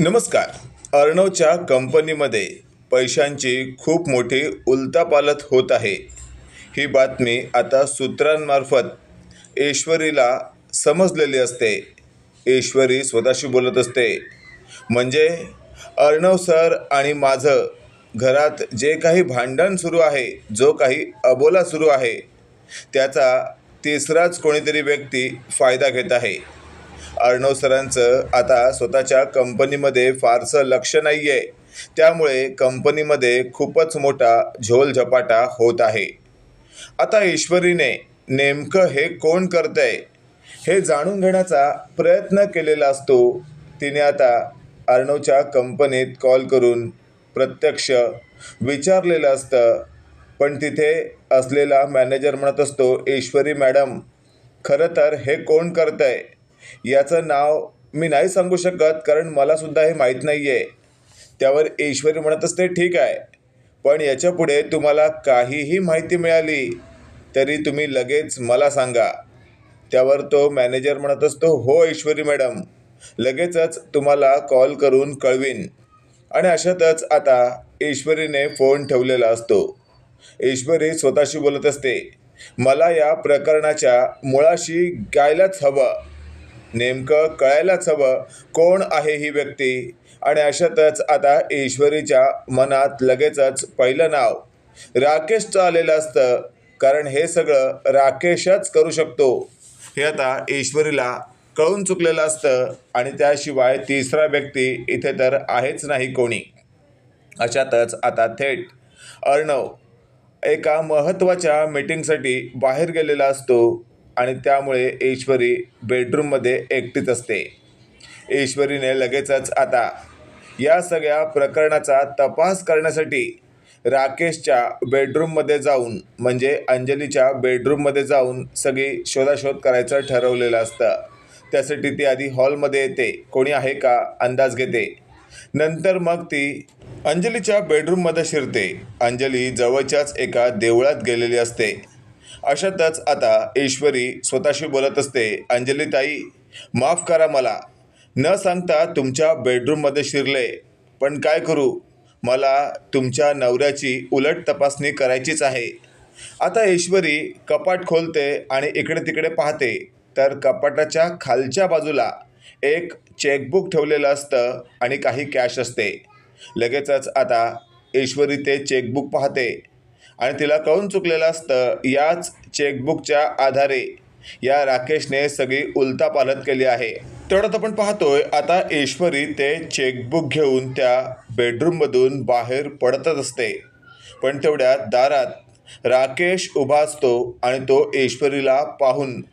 नमस्कार. अर्णवच्या कंपनीमध्ये पैशांची खूप मोठी उलतापालत होत आहे. ही बातमी आता सूत्रांमार्फत ईश्वरीला समजलेली असते. ईश्वरी स्वतःशी बोलत असते. म्हणजे अर्णव सर आणि माझं घरात जे काही भांडण सुरू आहे जो काही अबोला सुरू आहे त्याचा तिसराच कोणीतरी व्यक्ती फायदा घेत आहे. अर्णव सरांचं आता स्वतःच्या कंपनीमध्ये फारसं लक्ष नाही आहे त्यामुळे कंपनीमध्ये खूपच मोठा झोलझपाटा होत आहे. आता ईश्वरीने नेमकं हे कोण करतंय हे जाणून घेण्याचा प्रयत्न केलेला असतो. तिने आता अर्णवच्या कंपनीत कॉल करून प्रत्यक्ष विचारलेलं असतं. पण तिथे असलेला मॅनेजर म्हणत असतो ईश्वरी मॅडम खरं तर हे कोण करतंय? याचं नाव मी नाही सांगू शकत कारण मलासुद्धा हे माहीत नाही आहे त्यावर ईश्वरी म्हणत असते ठीक आहे. पण याच्यापुढे तुम्हाला काहीही माहिती मिळाली तरी तुम्ही लगेच मला सांगा. त्यावर तो मॅनेजर म्हणत असतो हो ईश्वरी मॅडम. लगेचच तुम्हाला कॉल करून कळवीन. आणि अशातच आता ईश्वरीने फोन ठेवलेला असतो. ईश्वरी स्वतःशी बोलत असते मला या प्रकरणाच्या मुळाशी गायलाच हवं. नेमकं कळायलाच हवं कोण आहे ही व्यक्ती? आणि अशातच आता ईश्वरीच्या मनात लगेचच पहिलं नाव. राकेशचं आलेलं असतं कारण हे सगळं राकेशच करू शकतो. हे आता ईश्वरीला कळून चुकलेलं असतं आणि त्याशिवाय तिसरा व्यक्ती इथे तर आहेच नाही कोणी. अशातच आता थेट अर्णव एका महत्त्वाच्या मीटिंगसाठी बाहेर गेलेला असतो. आणि त्यामुळे ईश्वरी बेडरूममध्ये एकटीच असते. ईश्वरीने लगेचच आता या सगळ्या प्रकरणाचा तपास करण्यासाठी राकेशच्या बेडरूममध्ये जाऊन म्हणजे अंजलीच्या बेडरूममध्ये जाऊन सगळी शोधाशोध करायचं ठरवलेलं असतं. त्यासाठी ती आधी हॉलमध्ये येते. कोणी आहे का? अंदाज घेते. नंतर मग ती अंजलीच्या बेडरूममध्ये शिरते. अंजली जवळच्याच एका देवळात गेलेली असते. अशातच आता ईश्वरी स्वतःशी बोलत असते अंजली ताई माफ करा मला. न सांगता तुमच्या बेडरूममध्ये शिरले. पण काय करू? मला तुमच्या नवऱ्याची उलट तपासणी करायचीच आहे. आता ईश्वरी कपाट खोलते आणि इकडे तिकडे पाहते. तर कपाटाच्या खालच्या बाजूला एक चेकबुक ठेवलेलं असतं आणि काही कॅश असते. लगेचच आता ईश्वरी ते चेकबुक पाहते. आणि तिला कळून चुकलेलं असतं? याच चेकबुकच्या आधारे. या राकेशने सगळी उलतापालत केली आहे. तेवढ्यात आपण पाहतोय आता ईश्वरी ते चेकबुक घेऊन त्या बेडरूममधून बाहेर पडतच असते. पण तेवढ्यात दारात राकेश उभा असतो आणि तो ईश्वरीला पाहून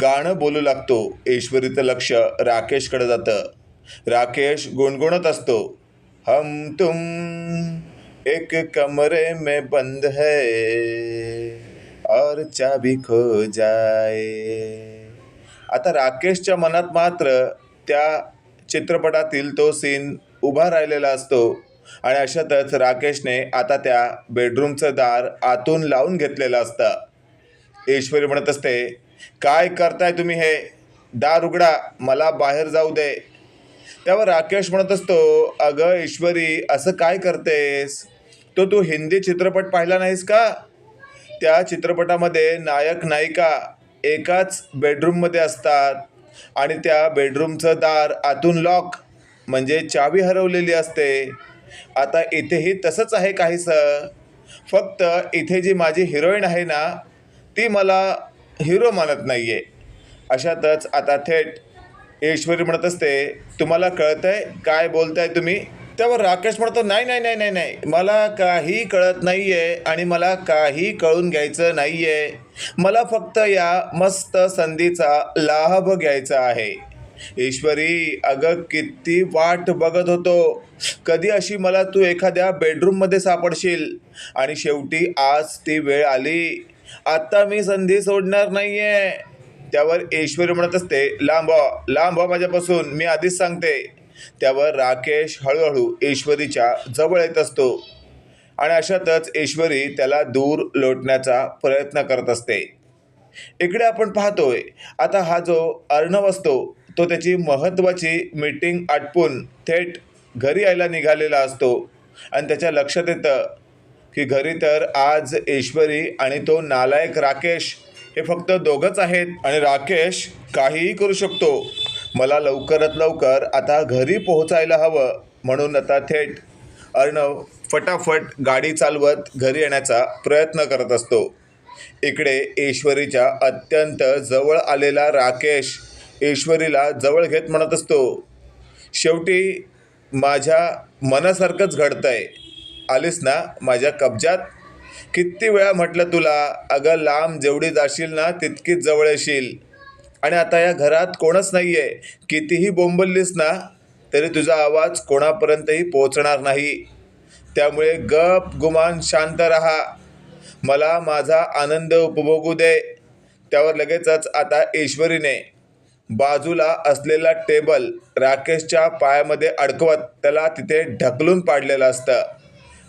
गाणं बोलू लागतो. ईश्वरीचं लक्ष राकेशकडे जातं. राकेश गुणगुणत असतो. हम तुम एक कमरे में बंद है और चाबी खो जाए। आता राकेशच्या मनात मात्र त्या चित्रपटातील तो सीन उभा राहिलेला असतो आणि अशातच राकेशने आता त्या बेडरूमचं दार आतून लावून घेतलेलं असतं. ईश्वरी म्हणत असते काय करताय तुम्ही हे? दार उघडा मला बाहेर जाऊ दे. त्यावर राकेश म्हणत असतो अगं ईश्वरी असं काय करतेस? तो तू हिंदी चित्रपट पाहिला नाहीस का? त्या चित्रपटामध्ये नायक नायिका एकाच बेडरूममध्ये असतात आणि त्या बेडरूमचं दार आतून लॉक म्हणजे चावी हरवलेली असते. आता इथेही तसंच आहे काहीसं. फक्त इथे जी माझी हिरोईन आहे ना ती मला हिरो मानत नाही आहे अशातच आता थेट ईश्वरी म्हणत असते तुम्हाला कळतंय? काय बोलताय तुम्ही? त्यावर राकेश म्हणतो नाही नाही नाही नाही नाही. मला काही कळत नाही आहे आणि मला काही कळून घ्यायचं नाही आहे मला फक्त या मस्त संधीचा लाभ घ्यायचा आहे. ईश्वरी अगं किती वाट बघत होतो. कधी अशी मला तू एखाद्या बेडरूममध्ये सापडशील? आणि शेवटी आज ती वेळ आली. आत्ता मी संधी सोडणार नाही आहे त्यावर ईश्वरी म्हणत असते लांब लांब माझ्यापासून. मी आधीच सांगते. त्यावर राकेश हळूहळू ईश्वरीच्या जवळ येत असतो. आणि अशातच ईश्वरी त्याला दूर लोटण्याचा प्रयत्न करत असते. इकडे आपण पाहतोय आता हा जो अर्णव असतो तो त्याची महत्त्वाची मीटिंग आटपून थेट घरी यायला निघालेला असतो. आणि त्याच्या लक्षात येतं की घरी तर आज ऐश्वरी आणि तो नालायक राकेश हे फक्त दोघंच आहेत आणि राकेश काहीही करू शकतो. मला लवकरात लवकर आता घरी पोहोचायला हवं म्हणून आता थेट अर्णव फटाफट गाडी चालवत घरी येण्याचा प्रयत्न करत असतो. इकडे ऐश्वरीच्या अत्यंत जवळ आलेला राकेश ऐश्वरीला जवळ घेत म्हणत असतो शेवटी माझ्या मनासारखंच घडतंय. आलीस ना माझ्या कब्जात? किती वेळा म्हटलं तुला अगं लांब जेवढी जाशील ना तितकीच जवळ येशील. आणि आता या घरात कोणच नाही आहे कितीही बोंबललीस ना तरी तुझा आवाज कोणापर्यंतही पोचणार नाही. त्यामुळे गप गुमान शांत राहा. मला माझा आनंद उपभोगू दे. त्यावर लगेचच आता ईश्वरीने बाजूला असलेला टेबल राकेशच्या पायामध्ये अडकवत त्याला तिथे ढकलून पाडलेलं असतं.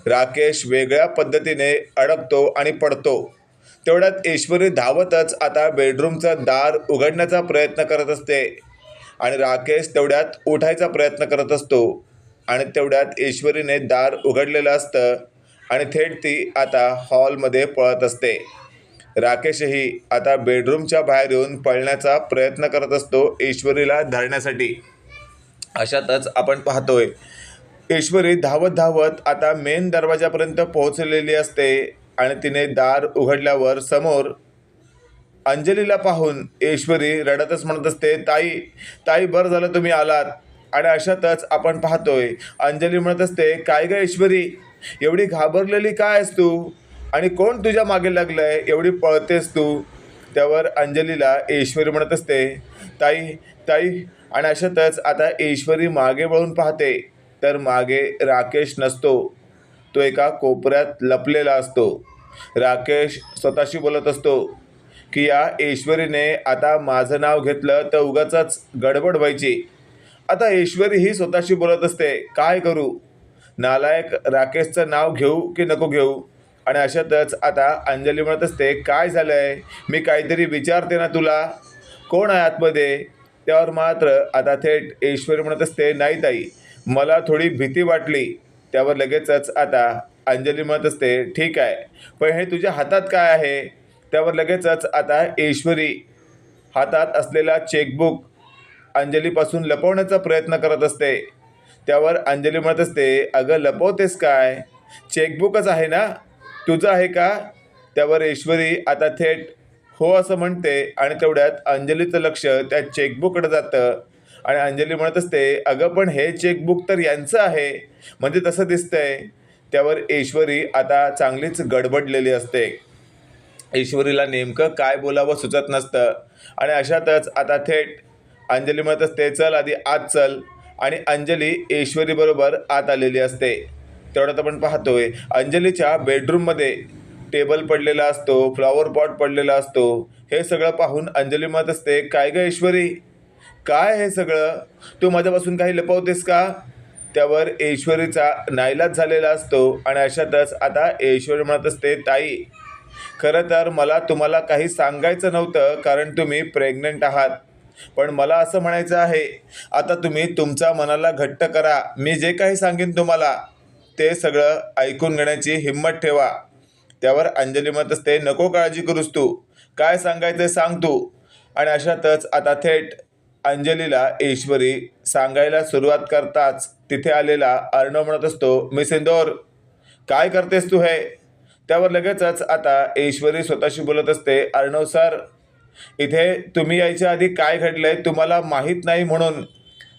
राकेश वेगळ्या पद्धतीने अडकतो आणि पडतो. तेवढ्यात ऐश्वरी धावतच आता बेडरूमचं दार उघडण्याचा प्रयत्न करत असते. आणि राकेश तेवढ्यात उठायचा प्रयत्न करत असतो. आणि तेवढ्यात ऐश्वरीने दार उघडलेलं असतं. आणि थेट ती आता हॉलमध्ये पळत असते. राकेशही आता बेडरूमच्या बाहेर येऊन पळण्याचा प्रयत्न करत असतो ईश्वरीला धरण्यासाठी. अशातच आपण पाहतोय. ईश्वरी धावत धावत आता मेन दरवाजापर्यंत पोहोचलेली असते. आणि तिने दार उघडल्यावर समोर अंजलीला पाहून ईश्वरी रडतच म्हणत असते ताई ताई बरं झालं तुम्ही आलात. आणि अशातच आपण पाहतोय अंजली म्हणत असते काय ग ईश्वरी एवढी घाबरलेली काय आहेस तू? आणि कोण तुझ्या मागे लागलंय? एवढी पळतेस तू? त्यावर अंजलीला ईश्वरी म्हणत असते ताई ताई. आणि अशातच आता ईश्वरी मागे वळून पाहते तर मागे राकेश नसतो. तो एका कोपऱ्यात लपलेला असतो. राकेश स्वतःशी बोलत असतो की या ऐश्वरीने आता माझं नाव घेतलं तर उगाच गडबड व्हायची. आता ऐश्वरी ही स्वतःशी बोलत असते काय करू? नालायक राकेशचं नाव घेऊ की नको घेऊ? आणि अशातच आता अंजली म्हणत असते काय झालं आहे मी काहीतरी विचारते ना तुला. कोण आहे आतमध्ये? त्यावर मात्र आता थेट ईश्वरी म्हणत असते नाही ताई मला थोडी भीती वाटली. त्यावर लगेचच आता अंजली म्हणत असते ठीक आहे पण हे तुझ्या हातात काय आहे? त्यावर लगेचच आता ईश्वरी हातात असलेला चेकबुक अंजलीपासून लपवण्याचा प्रयत्न करत असते. त्यावर अंजली म्हणत असते अगं लपवतेस काय? चेकबुकच आहे ना? तुझं आहे का? त्यावर ईश्वरी आता थेट हो असं म्हणते आणि तेवढ्यात अंजलीचं लक्ष त्या चेकबुककडे जातं. आणि अंजली म्हणत असते अगं पण हे चेकबुक तर यांचं आहे. म्हणजे तसं दिसतंय. त्यावर ईश्वरी आता चांगलीच गडबडलेली असते. ईश्वरीला नेमकं काय बोलावं सुचत नसतं. आणि अशातच आता थेट अंजली म्हणत असते चल आधी आत चल. आणि अंजली ईश्वरीबरोबर आत आलेली असते. तेवढ्यात आपण पाहतोय अंजलीच्या बेडरूममध्ये टेबल पडलेला असतो फ्लॉवर पॉट पडलेला असतो. हे सगळं पाहून अंजली म्हणत असते काय ग ईश्वरी काय हे सगळं? तू माझ्यापासून काही लपवतेस का? त्यावर ऐश्वरीचा नाईलाज झालेला असतो आणि अशातच आता ऐश्वरी म्हणत असते ताई खरं तर मला तुम्हाला काही सांगायचं नव्हतं कारण तुम्ही प्रेग्नंट आहात. पण मला असं म्हणायचं आहे आता तुम्ही तुमच्या मनाला घट्ट करा. मी जे काही सांगेन तुम्हाला ते सगळं ऐकून घेण्याची हिंमत ठेवा. त्यावर अंजली म्हणत असते नको काळजी करूस तू. काय सांगायचं सांग तू. आणि अशातच आता थेट अंजलीला ईश्वरी सांगायला सुरुवात करताच तिथे आलेला अर्णव म्हणत असतो मी सिंदोर काय करतेस तू हे? त्यावर लगेचच आता ईश्वरी स्वतःशी बोलत असते अर्णव सर इथे तुम्ही यायच्या आधी काय घडलंय तुम्हाला माहीत नाही म्हणून.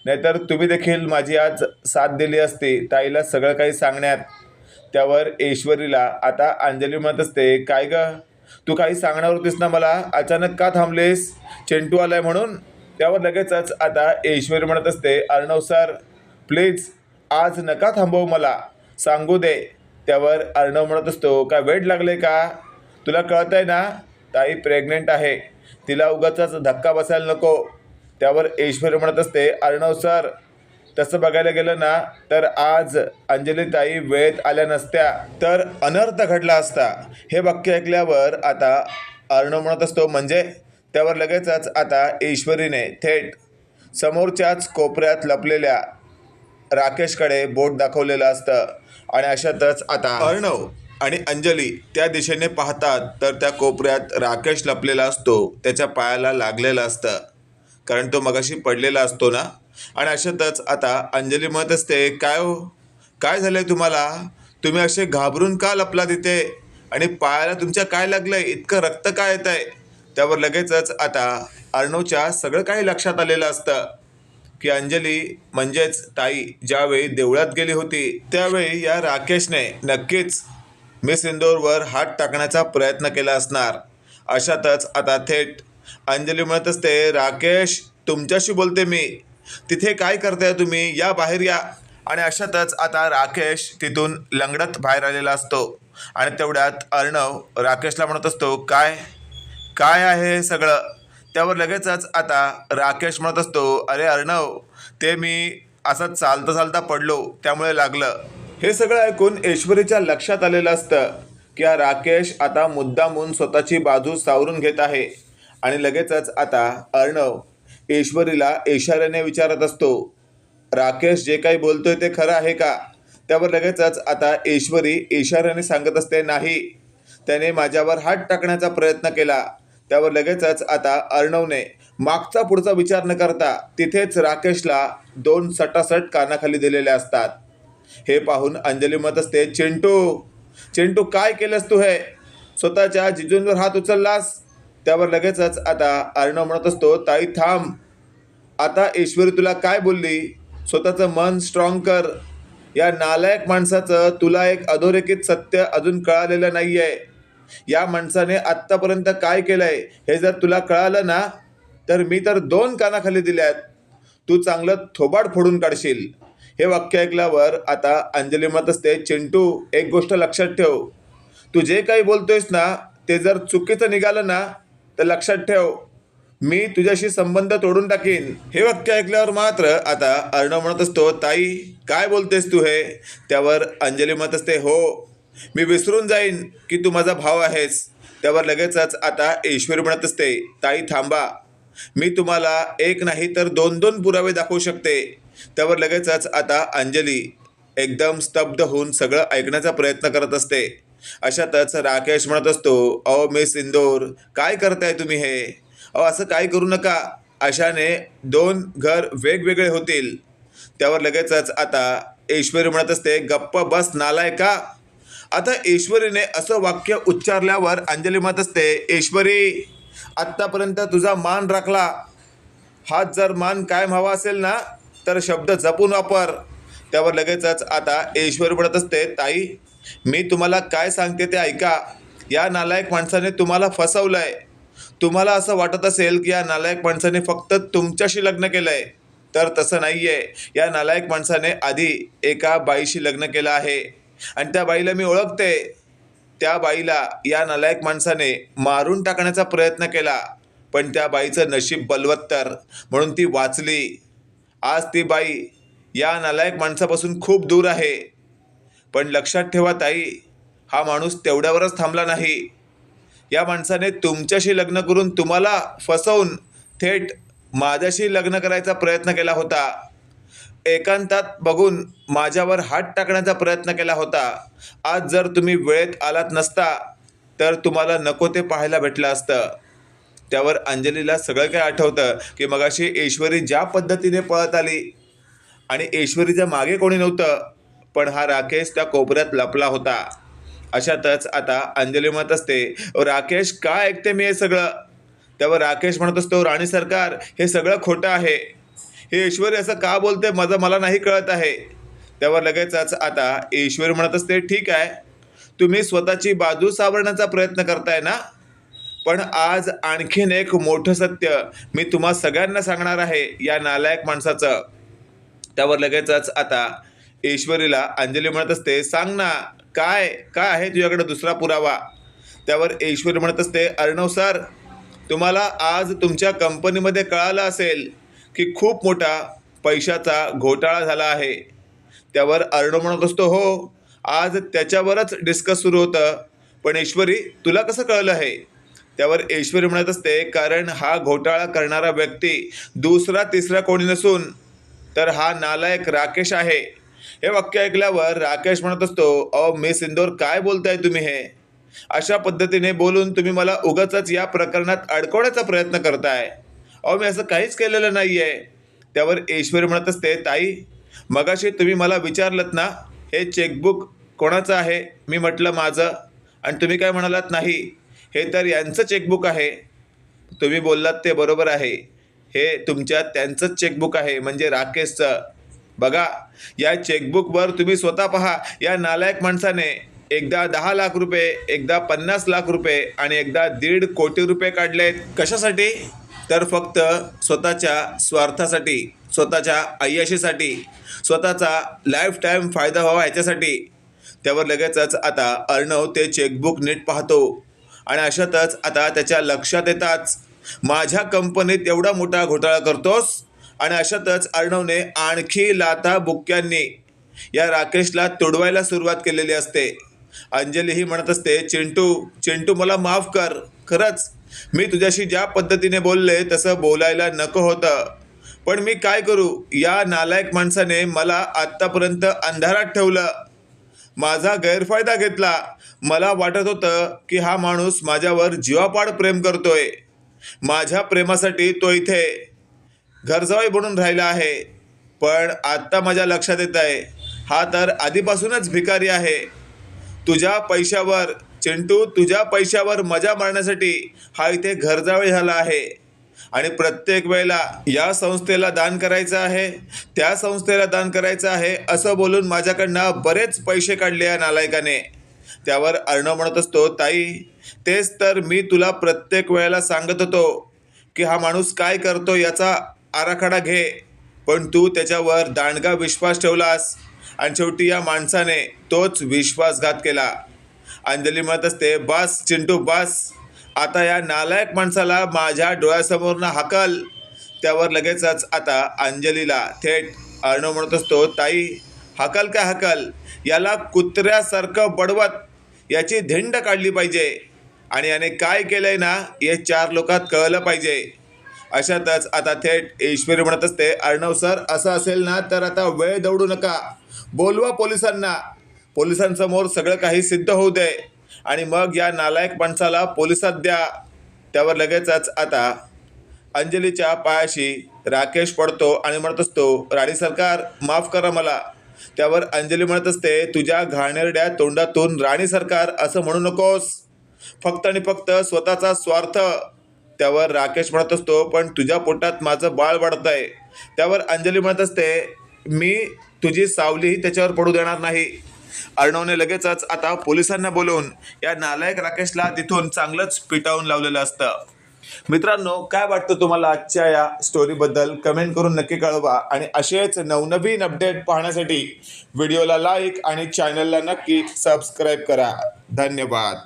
नाहीतर तुम्ही देखील माझी आज साथ दिली असती ताईला सगळं काही सांगण्यात. त्यावर ईश्वरीला आता अंजली म्हणत असते काय ग? तू काही सांगणार होतीस ना मला? अचानक का थांबलेस? चिंटू आलाय म्हणून? त्यावर लगेचच आता ईश्वरी म्हणत असते अर्णव सर प्लीज आज नका थांबवू मला. सांगू दे. त्यावर अर्णव म्हणत असतो काय वेट लागले का? तुला कळत आहे ना? ताई प्रेग्नेंट आहे. तिला उगाचाच धक्का बसायला नको. त्यावर ईश्वरी म्हणत असते अर्णव सर तसं बघायला गेलं ना तर आज अंजली ताई वेळेत आल्या नसत्या. तर अनर्थ घडला असता. हे वाक्य ऐकल्यावर आता अर्णव म्हणत असतो म्हणजे त्यावर लगेचच आता ईश्वरीने थेट समोरच्याच कोपऱ्यात लपलेल्या राकेशकडे बोट दाखवलेलं असतं. आणि अशातच आता अर्णव आणि अंजली त्या दिशेने पाहतात तर त्या कोपऱ्यात राकेश लपलेला असतो त्याच्या पायाला लागलेलं असतं. कारण तो मगाशी पडलेला असतो ना? आणि अशातच आता अंजली म्हणत असते काय हो? काय झालंय तुम्हाला? तुम्ही असे घाबरून का लपला तिथे? आणि पायाला तुमच्या काय लागलंय? इतकं रक्त काय येत आहे त्यावर लगेचच आता अर्णवच्या सगळं काही लक्षात आलेलं असतं. की अंजली म्हणजेच ताई ज्यावेळी देवळात गेली होती त्यावेळी या राकेशने नक्कीच मिस इंदोरवर हात टाकण्याचा प्रयत्न केला असणार. अशातच आता थेट अंजली म्हणत असते राकेश तुमच्याशी बोलते मी. तिथे काय करताय तुम्ही? या बाहेर या. आणि अशातच आता राकेश तिथून लंगडत बाहेर आलेला असतो. आणि तेवढ्यात अर्णव राकेशला म्हणत असतो काय? काय आहे हे सगळं? त्यावर लगेचच आता राकेश म्हणत असतो अरे अर्णव ते मी असं चालता चालता पडलो त्यामुळे लागलं. हे सगळं ऐकून ऐश्वरीच्या लक्षात आलेलं असतं की हा राकेश आता मुद्दामून स्वतःची बाजू सावरून घेत आहे. आणि लगेचच आता अर्णव ऐश्वरीला इशाऱ्याने विचारत असतो राकेश जे काही बोलतोय ते खरं आहे का? त्यावर लगेचच आता ऐश्वरी इशाऱ्याने सांगत असते नाही त्याने माझ्यावर हात टाकण्याचा प्रयत्न केला. त्यावर लगेचच आता अर्णवने मागचा पुढचा विचार न करता तिथेच राकेशला दोन सटासट कानाखाली दिलेले असतात. हे पाहून अंजली म्हणत असते चिंटू चिंटू काय केलंस तू हे? स्वतःच्या जिजूंवर हात उचललास? त्यावर लगेचच आता अर्णव म्हणत असतो ताई थांब. आता ईश्वरी तुला काय बोलली? स्वतःचं मन स्ट्रॉंग कर. या नालायक माणसाचं तुला एक अधोरेखित सत्य अजून कळालेलं नाही आहे या माणसाने आत्तापर्यंत काय केलंय हे जर तुला कळालं ना तर मी तर दोन कानाखाली दिल्यात तू चांगलं थोबाड फोडून काढशील. हे वाक्य ऐकल्यावर आता अंजली म्हणत असते चिंटू एक गोष्ट लक्षात ठेव. तू जे काही बोलतोयस ना ते जर चुकीचं निघालं ना तर लक्षात ठेव. मी तुझ्याशी संबंध तोडून टाकीन. हे वाक्य ऐकल्यावर मात्र आता अर्णव म्हणत असतो ताई काय बोलतेस तू हे? त्यावर अंजली म्हणत असते हो मी विसरून जाईन की तू माझा भाव आहेस. त्यावर लगेचच आता ईश्वरी म्हणत असते ताई थांबा. मी तुम्हाला एक नाही तर दोन दोन पुरावे दाखवू शकते. त्यावर लगेचच आता अंजली एकदम स्तब्ध होऊन सगळं ऐकण्याचा प्रयत्न करत असते. अशातच राकेश म्हणत असतो अहो मिस इंदोर काय करताय तुम्ही हे? अहो असं काय करू नका. अशाने दोन घर वेगवेगळे होतील. त्यावर लगेचच आता ईश्वरी म्हणत असते गप्प बस नालाय का आता ईश्वरीने असं वाक्य उच्चारल्यावर अंजली म्हणत असते ईश्वरी आत्तापर्यंत तुझा मान राखला. हाच जर मान कायम हवा असेल ना तर शब्द जपून वापर. त्यावर लगेचच आता ईश्वरी म्हणत असते ताई मी तुम्हाला काय सांगते ते ऐका. या नालायक माणसाने तुम्हाला फसवलंय. तुम्हाला असं वाटत असेल की या नालायक माणसाने फक्त तुमच्याशी लग्न केलंय. तर तसं नाही आहे या नालायक माणसाने आधी एका बाईशी लग्न केलं आहे. आणि त्या बाईला मी ओळखते. त्या बाईला या नालायक माणसाने मारून टाकण्याचा प्रयत्न केला पण त्या बाईचं नशीब बलवत्तर म्हणून ती वाचली. आज ती बाई या नालायक माणसापासून खूप दूर आहे. पण लक्षात ठेवा ताई हा माणूस तेवढ्यावरच थांबला नाही. या माणसाने तुमच्याशी लग्न करून तुम्हाला फसवून थेट माझ्याशी लग्न करायचा प्रयत्न केला होता. एकांतात बघून माझ्यावर हात टाकण्याचा प्रयत्न केला होता. आज जर तुम्ही वेळेत आलात नसता तर तुम्हाला नको ते पाहायला भेटलं असतं. त्यावर अंजलीला सगळं काय आठवतं की मगाशी ईश्वरी ज्या पद्धतीने पळत आली आणि ईश्वरीच्या मागे कोणी नव्हतं पण हा राकेश त्या कोपऱ्यात लपला होता. अशातच आता अंजली म्हणत असते राकेश का ऐकते मी हे सगळं? त्यावर राकेश म्हणत असतो राणी सरकार हे सगळं खोटं आहे. हे ईश्वरी असं का बोलते माझं मला नाही कळत आहे. त्यावर लगेचच आता ईश्वरी म्हणत असते ठीक आहे तुम्ही स्वतःची बाजू सावरण्याचा प्रयत्न करताय ना? पण आज आणखीन एक मोठं सत्य मी तुम्हा सगळ्यांना सांगणार आहे या नालायक माणसाचं. त्यावर लगेचच आता ईश्वरीला अंजली म्हणत असते सांग ना काय काय आहे तुझ्याकडे दुसरा पुरावा? त्यावर ईश्वरी म्हणत असते अर्णव सर तुम्हाला आज तुमच्या कंपनीमध्ये कळालं असेल की खूप मोठा पैशाचा घोटाळा झाला आहे. त्यावर अर्णव म्हणत असतो हो आज त्याच्यावरच डिस्कस सुरू होतं. पण ईश्वरी तुला कसं कळलं आहे त्यावर ईश्वरी म्हणत असते कारण हा घोटाळा करणारा व्यक्ती दुसरा तिसरा कोणी नसून तर हा नालायक राकेश आहे. हे वाक्य ऐकल्यावर राकेश म्हणत असतो अहो मी सिंदूर काय बोलताय तुम्ही हे? अशा पद्धतीने बोलून तुम्ही मला उगाच या प्रकरणात अडकवण्याचा प्रयत्न करताय. अहो मी असं काहीच केलेलं नाही आहे त्यावर ईश्वरी म्हणत असते ताई मगाशी तुम्ही मला विचारलत ना हे चेकबुक कोणाचं आहे? मी म्हटलं माझं. आणि तुम्ही काय म्हणालात नाही? हे तर यांचं चेकबुक आहे. तुम्ही बोललात ते बरोबर आहे. हे तुमच्या त्यांचंच चेकबुक आहे म्हणजे राकेशचं. बघा या चेकबुकवर तुम्ही स्वतः पहा या नालायक माणसाने एकदा दहा लाख रुपये एकदा पन्नास लाख रुपये आणि एकदा दीड कोटी रुपये काढले आहेत कशासाठी? तर फक्त स्वतःच्या स्वार्थासाठी स्वतःच्या अय्याशीसाठी स्वतःचा लाईफ टाईम फायदा व्हावा ह्याच्यासाठी त्यावर लगेचच आता अर्णव ते चेकबुक नीट पाहतो. आणि अशातच आता त्याच्या लक्षात येताच माझ्या कंपनीत एवढा मोठा घोटाळा करतोस? आणि अशातच अर्णवने आणखी लाथा बुक्क्यांनी या राकेशला तुडवायला सुरुवात केलेली असते. अंजली ही म्हणत असते चिंटू चिंटू मला माफ कर. खरंच मी तुझ्याशी ज्या पद्धतीने बोलले तसं बोलायला नको होतं. पण मी काय करू? या नालायक माणसाने मला आत्तापर्यंत अंधारात ठेवलं. माझा गैरफायदा घेतला. मला वाटत होतं की हा माणूस माझ्यावर जीवापाड प्रेम करतोय. माझ्या प्रेमासाठी तो इथे घरजवाई बनून राहिला आहे. पण आत्ता माझ्या लक्षात येत आहे हा तर आधीपासूनच भिकारी आहे. तुझ्या पैशावर चिंटू तुझ्या पैशावर मजा मारण्यासाठी हा इथे घरजावे झाला आहे. आणि प्रत्येक वेळेला या संस्थेला दान करायचं आहे त्या संस्थेला दान करायचं आहे असं बोलून माझ्याकडनं बरेच पैसे काढले या नालायकाने. त्यावर अर्णव म्हणत असतो ताई तेच तर मी तुला प्रत्येक वेळेला सांगत होतो की हा माणूस काय करतो याचा आराखडा घे. पण तू त्याच्यावर दांडगा विश्वास ठेवलास आणि शेवटी या माणसाने तोच विश्वासघात केला. अंजली म्हणत असते बस चिंटू बस. आता या नालायक माणसाला माझ्या डोळ्यासमोरनं हाकल. त्यावर लगेचच आता अंजलीला थेट अर्णव म्हणत असतो ताई हकल का हकल? याला कुत्र्यासारखं बडवत याची धिंड काढली पाहिजे. आणि याने काय केलंय ना हे चार लोकात कळलं पाहिजे. अशातच आता थेट ईश्वरी म्हणत असते अर्णव सर असं असेल ना तर आता वेळ दौडू नका. बोलवा पोलिसांना. पोलिसांसमोर सगळं काही सिद्ध होऊ दे आणि मग या नालायक माणसाला पोलिसात द्या. त्यावर लगेचच आता अंजलीच्या पायाशी राकेश पडतो आणि म्हणत असतो राणी सरकार माफ करा मला. त्यावर अंजली म्हणत असते तुझ्या घाणेरड्या तोंडातून राणी सरकार असं म्हणू नकोस. फक्त आणि फक्त स्वतःचा स्वार्थ. त्यावर राकेश म्हणत असतो पण तुझ्या पोटात माझं बाळ वाढत आहे त्यावर अंजली म्हणत असते मी तुझी सावलीही त्याच्यावर पडू देणार नाही. अर्णवने लगेचच आता पोलिसांना बोलवून या नालायक राकेशला तिथून चांगलंच पिटावून लावलेलं असतं. मित्रांनो काय वाटतं तुम्हाला आजच्या या स्टोरीबद्दल कमेंट करून नक्की कळवा आणि असेच नवनवीन अपडेट पाहण्यासाठी व्हिडिओला लाईक आणि चॅनलला नक्की सबस्क्राईब करा. धन्यवाद.